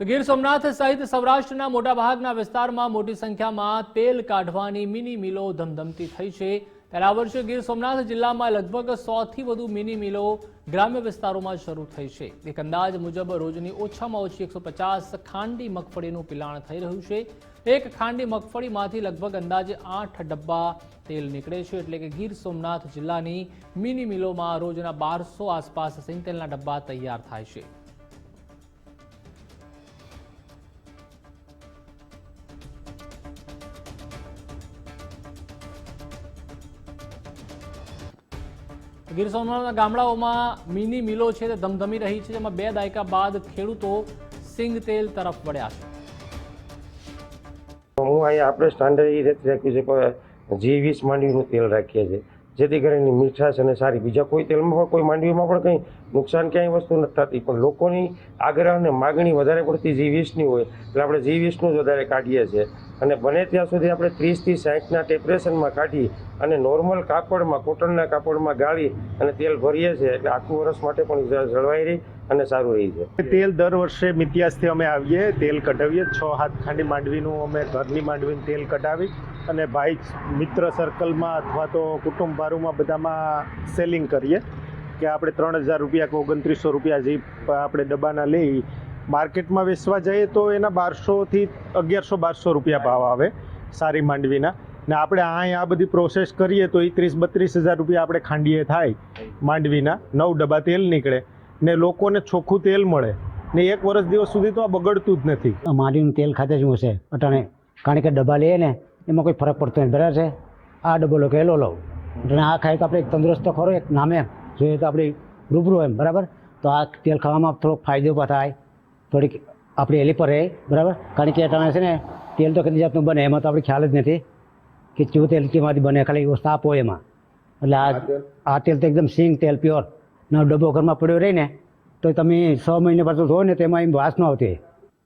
તો ગીર સોમનાથ સહિત સૌરાષ્ટ્રના મોટાભાગના વિસ્તારમાં મોટી સંખ્યામાં તેલ કાઢવાની મિની મિલો ધમધમતી થઈ છે. ત્યારે આ વર્ષે ગીર સોમનાથ જિલ્લામાં લગભગ સોથી વધુ મિની મિલો ગ્રામ્ય વિસ્તારોમાં શરૂ થઈ છે. એક અંદાજ મુજબ રોજની ઓછામાં ઓછી એકસો ખાંડી મગફળીનું પિલાણ થઈ રહ્યું છે. એક ખાંડી મગફળીમાંથી લગભગ અંદાજે આઠ ડબ્બા તેલ નીકળે છે. એટલે કે ગીર સોમનાથ જિલ્લાની મિની મિલોમાં રોજના બારસો આસપાસ સિંગતેલના ડબ્બા તૈયાર થાય છે. ગીર સોમનાથના ગામડાઓમાં મિની મિલો છે તે ધમધમી રહી છે, જેમાં બે દાયકા બાદ ખેડૂતો સિંગ તેલ તરફ વળ્યા છે. હું અહીંયા આપણે સ્ટાન્ડર્ડ એ રીતે રાખ્યું છે કે જી વીસ માંડવીનું તેલ રાખીએ છીએ. જેથી કરીને મીઠાશ અને સારી. બીજા કોઈ તેલમાં પણ કોઈ માંડવીમાં પણ કંઈ નુકસાન ક્યાંય વસ્તુ નથી થતી. પણ લોકોની આગ્રહ અને માગણી વધારે પડતી જી વીસની હોય, એટલે આપણે જી વીસનું જ વધારે કાઢીએ છીએ. અને બને ત્યાં સુધી આપણે ત્રીસથી સાઠના ટેમ્પરેચરમાં કાઢી અને નોર્મલ કાપડમાં, કોટનના કાપડમાં ગાળી અને તેલ ભરીએ છીએ. એટલે આખું વર્ષ માટે પણ જળવાઈ રહી અને સારું રહી છે તેલ દર વર્ષે મિતિયાસથી અમે આવીએ, તેલ કઢાવીએ. છ હાથ ખાંડી માંડવીનું અમે ઘરની માંડવીનું તેલ કઢાવી અને ભાઈ મિત્ર સર્કલમાં અથવા તો કુટુંબ બારુમાં બધામાં સેલિંગ કરીએ કે આપણે ત્રણ હજાર રૂપિયા કે ઓગણત્રીસો રૂપિયા જે આપણે ડબ્બાના લઈ માર્કેટમાં વેચવા જઈએ તો એના બારસોથી અગિયારસો બારસો રૂપિયા ભાવ આવે સારી માંડવીના. ને આપણે અહીં આ બધી પ્રોસેસ કરીએ તો એ ત્રીસ બત્રીસ હજાર રૂપિયા આપણે ખાંડીએ થાય માંડવીના. નવ ડબ્બા તેલ નીકળે ને લોકોને ચોખ્ખું તેલ મળે ને એક વર્ષ દિવસ સુધી તો આ બગડતું જ નથી. માંડવીનું તેલ ખાતે જ હું છે. અટાણે, કારણ કે ડબ્બા લઈએ ને એમાં કોઈ ફરક પડતો નથી બરાબર છે? આ ડબ્બો લો કે એલો લઉં. એટલે આ ખાય તો આપણે એક તંદુરસ્ત તો ખરો એક નામે જોઈએ તો આપણે રૂબરૂ એમ બરાબર? તો આ તેલ ખાવામાં થોડોક ફાયદો પણ થાય. થોડીક આપણી એલી પર રહે બરાબર? કારણ કે અટાણે છે ને તેલ તો કેટલી જાતનું બને એમાં તો આપણે ખ્યાલ જ નથી કે ચૂ તેલ કેમાંથી બને ખાલી એવો સાપ હોય એમાં. એટલે આ આ તેલ? તો એકદમ સિંગ તેલ પ્યોર. ના ડબ્બો ઘરમાં પડ્યો રહે ને તો તમે છ મહિને પાછું ધોવો ને તેમાં એમ વાસ ન આવતી.